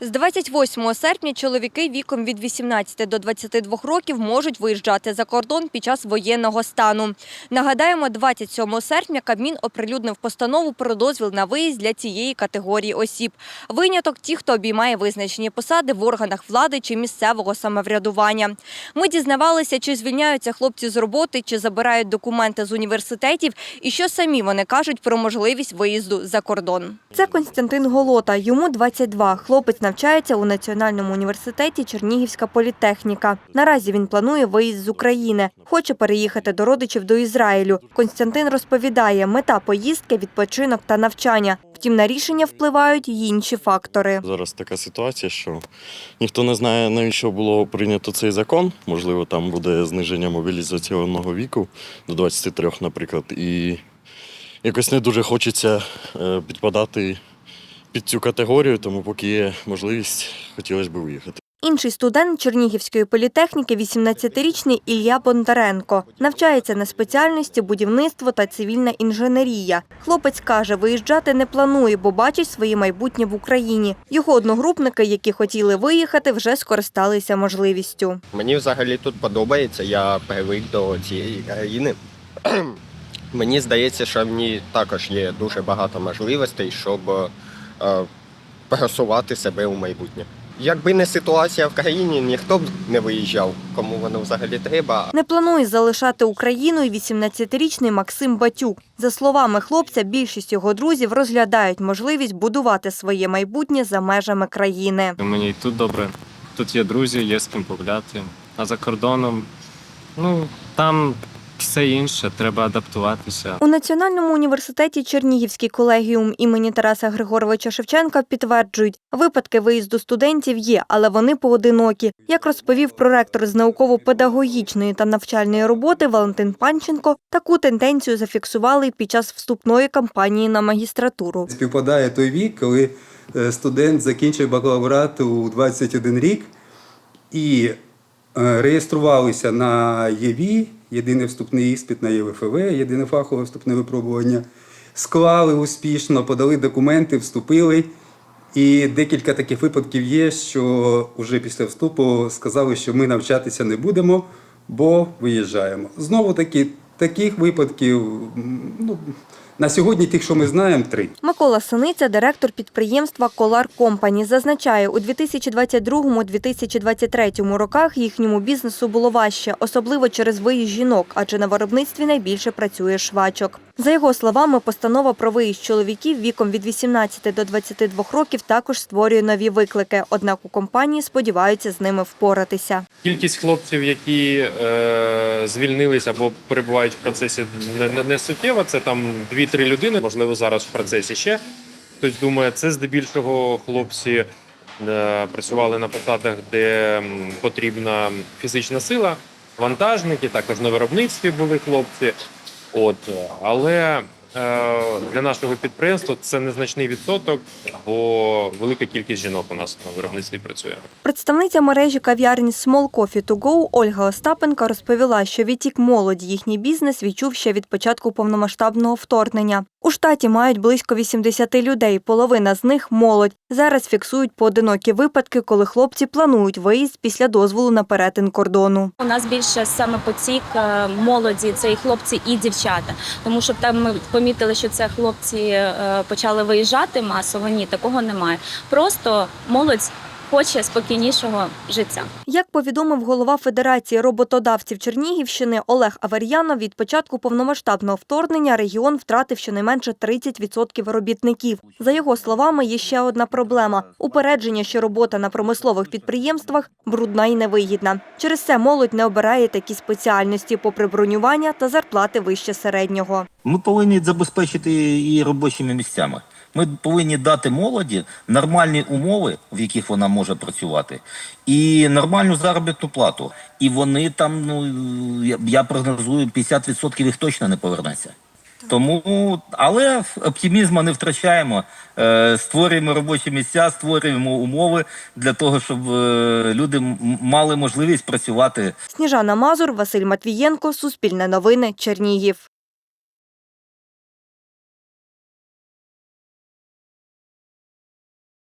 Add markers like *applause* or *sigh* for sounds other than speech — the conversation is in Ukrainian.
З 28 серпня чоловіки віком від 18 до 22 років можуть виїжджати за кордон під час воєнного стану. Нагадаємо, 27 серпня Кабмін оприлюднив постанову про дозвіл на виїзд для цієї категорії осіб. Виняток – ті, хто обіймає визначені посади в органах влади чи місцевого самоврядування. Ми дізнавалися, чи звільняються хлопці з роботи, чи забирають документи з університетів, і що самі вони кажуть про можливість виїзду за кордон. Це Константин Голота. Йому 22. Хлопець навчається у Національному університеті Чернігівська політехніка. Наразі він планує виїзд з України. Хоче переїхати до родичів до Ізраїлю. Константин розповідає, мета поїздки – відпочинок та навчання. Втім, на рішення впливають й інші фактори. Зараз така ситуація, що ніхто не знає, навіщо було прийнято цей закон. Можливо, там буде зниження мобілізаційного віку до 23, наприклад. І якось не дуже хочеться е, підпадати під цю категорію, тому поки є можливість, хотілося б виїхати. Інший студент Чернігівської політехніки, 18-річний Ілля Бондаренко. Навчається на спеціальності будівництво та цивільна інженерія. Хлопець каже, виїжджати не планує, бо бачить своє майбутнє в Україні. Його одногрупники, які хотіли виїхати, вже скористалися можливістю. Мені взагалі тут подобається, я привик до цієї країни. *clears throat* Мені здається, що в ній також є дуже багато можливостей, щоб просувати себе у майбутнє. Якби не ситуація в країні, ніхто б не виїжджав, кому воно взагалі треба. Не планує залишати Україну і 18-річний Максим Батюк. За словами хлопця, більшість його друзів розглядають можливість будувати своє майбутнє за межами країни. Мені і тут добре. Тут є друзі, є з ким погуляти. А за кордоном, ну там все інше, треба адаптуватися. У Національному університеті Чернігівський колегіум імені Тараса Григоровича Шевченка підтверджують, випадки виїзду студентів є, але вони поодинокі. Як розповів проректор з науково-педагогічної та навчальної роботи Валентин Панченко, таку тенденцію зафіксували під час вступної кампанії на магістратуру. Співпадає той вік, коли е, студент закінчив бакалаврат у 21 рік і е, реєструвалися на ЄВІ, єдиний вступний іспит на ЄВФВ, єдине фахове вступне випробування, склали успішно, подали документи, вступили. І декілька таких випадків є, що вже після вступу сказали, що ми навчатися не будемо, бо виїжджаємо. Знову таки, таких випадків ну, на сьогодні, тих, що ми знаємо, три. Микола Синиця, директор підприємства Колар Компані, зазначає, у 2022-2023 роках їхньому бізнесу було важче, особливо через виїзд жінок, адже на виробництві найбільше працює швачок. За його словами, постанова про виїзд чоловіків віком від 18 до 22 років також створює нові виклики. Однак у компанії сподіваються з ними впоратися. Кількість хлопців, які е, звільнились або перебувають в процесі не, не, суттєва, це там 2-3 людини. Можливо, зараз в процесі ще хтось думає, це здебільшого хлопці е, працювали на посадах, де потрібна фізична сила, вантажники, також на виробництві були хлопці. От, але е, для нашого підприємства це незначний відсоток, бо велика кількість жінок у нас на виробництві працює. Представниця мережі кав'ярні Small Coffee to Go Ольга Остапенка розповіла, що відтік молоді їхній бізнес відчув ще від початку повномасштабного вторгнення. У штаті мають близько 80 людей, половина з них молодь. Зараз фіксують поодинокі випадки, коли хлопці планують виїзд після дозволу на перетин кордону. У нас більше саме потік е, молоді, це і хлопці, і дівчата. Тому що там ми помітили, що це хлопці е, почали виїжджати масово. Ні, такого немає. Просто молодь хоче спокійнішого життя. Як повідомив голова Федерації роботодавців Чернігівщини Олег Авер'янов, від початку повномасштабного вторгнення регіон втратив щонайменше 30% робітників. За його словами, є ще одна проблема – упередження, що робота на промислових підприємствах брудна і невигідна. Через це молодь не обирає такі спеціальності, попри бронювання та зарплати вище середнього. Ми повинні забезпечити її робочими місцями. Ми повинні дати молоді нормальні умови, в яких вона може працювати, і нормальну заробітну плату. І вони там, ну я, прогнозую, 50% їх точно не повернеться. Тому, але оптимізму не втрачаємо. Е, створюємо робочі місця, створюємо умови для того, щоб е, люди мали можливість працювати Сніжана Мазур, Василь Матвієнко, Суспільне новини, Чернігів.